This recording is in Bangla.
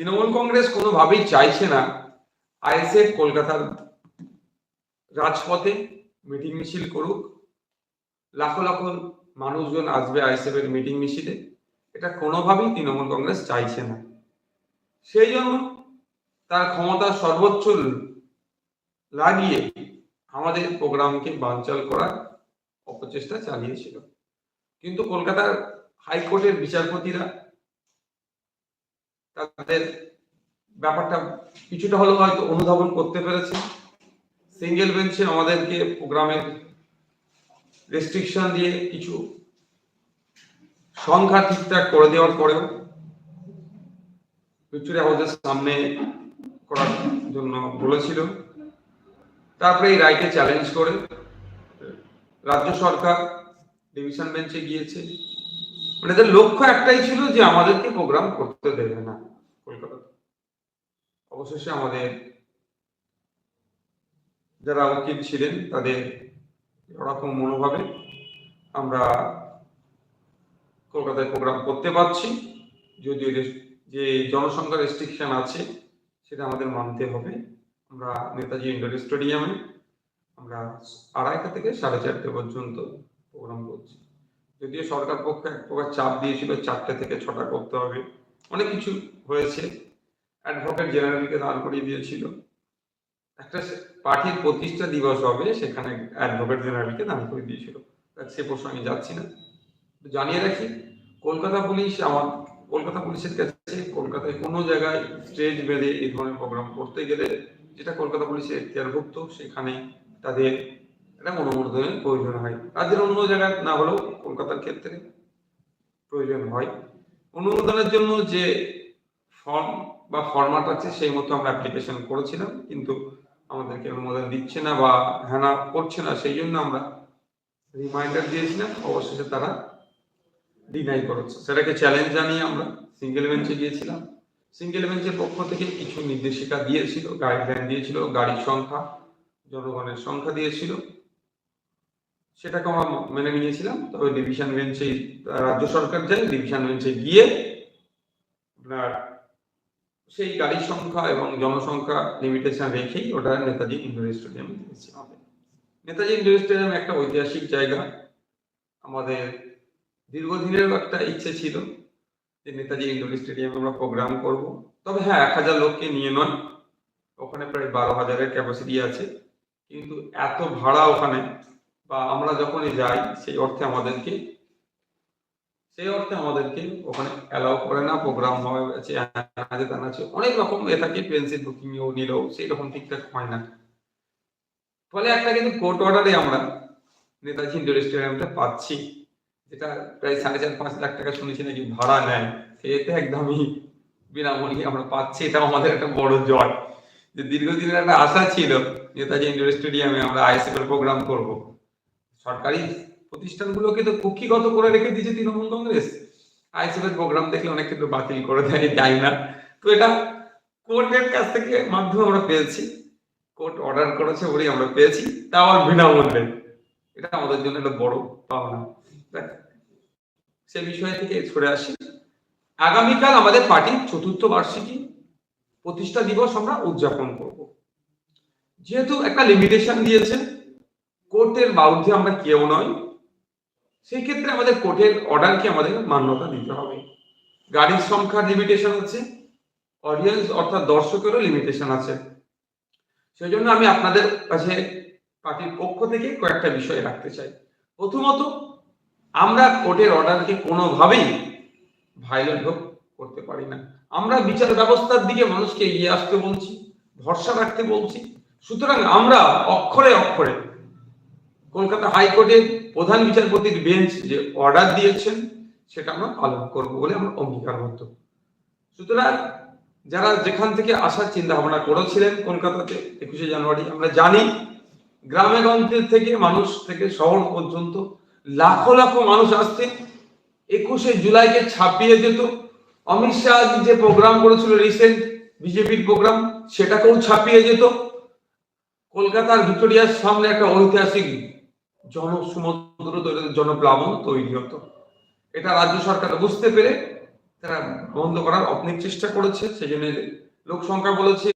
তৃণমূল কংগ্রেস কোনোভাবেই চাইছে না আইএসএফ কলকাতার রাজপথে মিটিং মিছিল করুক। লাখো লাখো মানুষজন আসবে আইএসএফ এর মিটিং মিছিলে। এটা কোনোভাবেই তৃণমূল কংগ্রেস চাইছে না। সেই জন্য তার ক্ষমতা সর্বোচ্চ লাগিয়ে আমাদের প্রোগ্রামকে বানচাল করার অপচেষ্টা চালিয়েছিল। কিন্তু কলকাতার হাইকোর্টের বিচারপতিরা তাদের ব্যাপারটা কিছুটা হলেও হয়তো অনুধাবন করতে পেরেছে। সিঙ্গেল বেঞ্চে আমাদেরকে প্রোগ্রামের রেস্ট্রিকশন দিয়ে কিছু সংখ্যা ঠিকঠাক করে দেওয়ার পরেও ভিক্টোরিয়া হাউসের সামনে করার জন্য বলেছিল। তারপরে এই রায়কে চ্যালেঞ্জ করে রাজ্য সরকার ডিভিশন বেঞ্চে গিয়েছে। মানে এদের লক্ষ্য একটাই ছিল যে আমাদেরকে প্রোগ্রাম করতে দেবে না। অবশেষে আমাদের যারা উকিল ছিলেন, তাদের ওরকম মনোভাবে আমরা কলকাতায় প্রোগ্রাম করতে পারছি। যদিও যে জনসংখ্যা রেস্ট্রিকশন আছে, সেটা আমাদের মানতে হবে। আমরা নেতাজি ইন্ডোর স্টেডিয়ামে আমরা আড়াইটা থেকে সাড়ে চারটে পর্যন্ত প্রোগ্রাম করছি। যদিও সরকার পক্ষে এক প্রকার চাপ দিয়েছিল, চারটে থেকে ছটা করতে হবে। অনেক কিছু হয়েছে। অ্যাডভোকেট জেনারেলকে দাঁড় করিয়ে দিয়েছিল। একটা পার্টির প্রতিষ্ঠা দিবস হবে, সেখানে অ্যাডভোকেট জেনারেলকে দাঁড় করিয়ে দিয়েছিল। সে প্রসঙ্গে যাচ্ছি না। জানিয়ে রাখি, কলকাতা পুলিশ আমার, কলকাতা পুলিশের কাছে কলকাতায় কোনো জায়গায় স্টেজ বেঁধে এই ধরনের প্রোগ্রাম করতে গেলে, যেটা কলকাতা পুলিশের এখতিয়ারভুক্ত, সেখানে তাদের একটা অনুমোদনের প্রয়োজন হয়। রাজ্যের অন্য জায়গায় না হলেও কলকাতার ক্ষেত্রে প্রয়োজন হয়। অনুমোদনের জন্য যে ফর্ম বা ফরম্যাট আছে সেই মতো আমরা অ্যাপ্লিকেশন করেছিলাম, কিন্তু আমাদেরকে অনুমোদন দিচ্ছে না বা হ্যাঁ না করছে না, সেই জন্য আমরা রিমাইন্ডার দিয়েছিলাম, অবশেষে তারা ডিনাই করেছে। সেটাকে চ্যালেঞ্জ জানিয়ে আমরা সিঙ্গেল বেঞ্চে গিয়েছিলাম। সিঙ্গেল বেঞ্চের পক্ষ থেকে কিছু নির্দেশিকা দিয়েছিল গাইডলাইন দিয়েছিল, গাড়ির সংখ্যা, জনগণের সংখ্যা দিয়েছিল। সেটাকে আমরা মেনে নিয়েছিলাম, তবে ডিভিশন বেঞ্চে রাজ্য সরকার যায় ডিভিশন বেঞ্চে গিয়ে আপনার সেই গাড়ির সংখ্যা এবং জনসংখ্যা লিমিটেশন রেখেই ওটা নেতাজি ইন্ডোর স্টেডিয়ামে আমাদের নেতাজি ইন্ডোর স্টেডিয়াম একটা ঐতিহাসিক জায়গা। আমাদের দীর্ঘদিনের একটা ইচ্ছে ছিল যে নেতাজি ইন্ডোর স্টেডিয়ামে আমরা প্রোগ্রাম করব। তবে হ্যাঁ এক হাজার লোককে নিয়ে নয়, ওখানে প্রায় বারো হাজারের ক্যাপাসিটি আছে। কিন্তু এত ভাড়া ওখানে বা আমরা যখনই যাই, সেই অর্থে আমাদেরকে সেই অর্থে আমাদেরকে ওখানে অ্যালাউ করে না প্রোগ্রাম হয়, আছে আছে অনেক রকম এ থাকে পেন্সিল বুকিং ও নিলেও সেই রকম ঠিকঠাক হয় না। ফলে একটা কিন্তু কোর্ট অর্ডারে আমরা নেতাজি ইন্ডোর স্টেডিয়ামটা পাচ্ছি, যেটা প্রায় সাড়ে চার, পাঁচ লাখ টাকা শুনেছি নাকি ভাড়া নেয়। সেটা একদমই বিনামূল্যে আমরা পাচ্ছি এটা আমাদের একটা বড় জয়। যে দীর্ঘদিনের একটা আশা ছিল, নেতাজি ইন্ডোর স্টেডিয়ামে আমরা আইএসএফ প্রোগ্রাম করব। সরকারি প্রতিষ্ঠানগুলোকে তো কুক্ষিগত করে রেখে দিয়েছে তৃণমূল কংগ্রেস। আইএসএফ এর প্রোগ্রাম দেখলে অনেক কিন্তু বাতিল করে দেয় যাই না। তো এটা কোর্টের কাছ থেকে মাধ্যমে আমরা পেয়েছি। কোর্ট অর্ডার করেছে বলেই আমরা পেয়েছি। তাও আর বিনামূল্যে এটা আমাদের জন্য একটা বড় পাওনা। সে বিষয় থেকে সরে আসি। আগামীকাল আমাদের পার্টির চতুর্থ বার্ষিকী প্রতিষ্ঠা দিবস আমরা উদযাপন করব। যেহেতু একটা লিমিটেশন দিয়েছে, কোর্টের বাউদ্ধে আমরা কেউ নয় সেই ক্ষেত্রে আমাদের কোর্টের অর্ডারকে আমাদের মান্যতা দিতে হবে। গাড়ির সংখ্যার লিমিটেশন আছে অডিয়েন্স অর্থাৎ দর্শকেরও লিমিটেশন আছে। সেই জন্য আমি আপনাদের কাছে পার্টির পক্ষ থেকে কয়েকটা বিষয় রাখতে চাই। প্রথমত, আমরা কোর্টের অর্ডারকে কোনোভাবেই ভাইলেট করতে পারি না। আমরা বিচার ব্যবস্থার দিকে মানুষকে এগিয়ে আসতে বলছি, ভরসা রাখতে বলছি। সুতরাং আমরা অক্ষরে অক্ষরে কলকাতা হাইকোর্টের প্রধান বিচারপতির বেঞ্চ যে অর্ডার দিয়েছেন, সেটা আমরা পালন করব বলে আমরা অঙ্গীকারবদ্ধ। সুতরাং যারা যেখান থেকে আসার চিন্তা ভাবনা করেছিলেন কলকাতাতে একুশে জানুয়ারি, আমরা জানি গ্রামে গঞ্জের থেকে মানুষ থেকে শহর পর্যন্ত লাখো লাখো মানুষ আসতেন একুশে জুলাইকে ছাপিয়ে যেত। অমিত শাহ যে প্রোগ্রাম করেছিল রিসেন্ট বিজেপির প্রোগ্রাম, সেটাকেও ছাপিয়ে যেত। কলকাতার ভিক্টোরিয়ার সামনে একটা ঐতিহাসিক জনসমুদ্র জনপ্লাবন তৈরি হতো। এটা রাজ্য সরকার বুঝতে পেরে তারা বন্ধ করার অনেক চেষ্টা করেছে সেই জন্য লোক সংখ্যা বলেছে